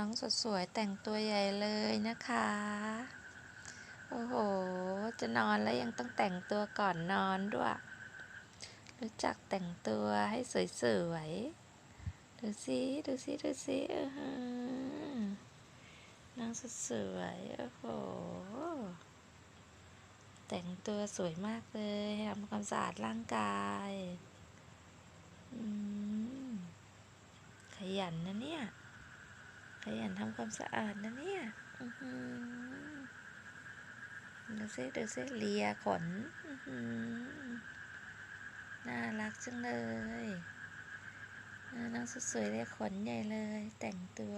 น้องสดสวยแต่งตัวใหญ่เลยนะคะ โอ้โห จะนอนแล้วยังต้องแต่งตัวก่อนนอนด้วย รู้จักแต่งตัวให้สวยๆ ดูสิ ดูสิ ดูสิน้องสดสวย โอ้โห แต่งตัวสวยมากเลยทำความสะอาดร่างกายอืมขยันนะเนี่ย ขยันทำความสะอาดนะเนี่ยอื้อหือดูสิดูสิเลียขนน่ารักจังเลยน้องสวยๆเลียขนใหญ่เลย แต่งตัว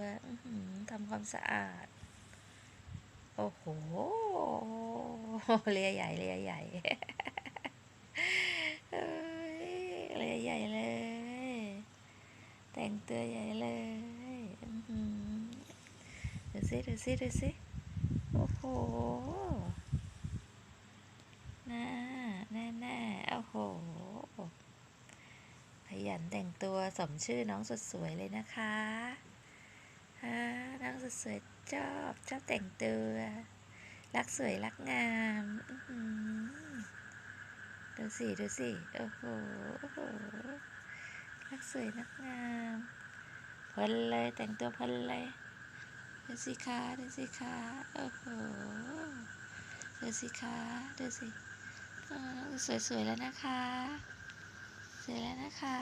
ทำความสะอาด โอ้โหเลียใหญ่เลียใหญ่เลียใหญ่เลย แต่งตัวใหญ่เลย อหือดูสิดูสิดูสิโอ้โหน่าแน่แน่โอ้โห ขยันแต่งตัวสมชื่อน้องสดสวยเลยนะคะฮะน้องสดสวยชอบชอบแต่งตัว รักสวยรักงามดูสิดูสิโอ้โหโอ้โหรักสวยรักงามเพลินเลยแต่งตัวเพลินเลย ดูสิคะดูสิคะโอ้โหดูสิคะดูสิเออสวยๆแล้วนะคะ สวยแล้วนะคะ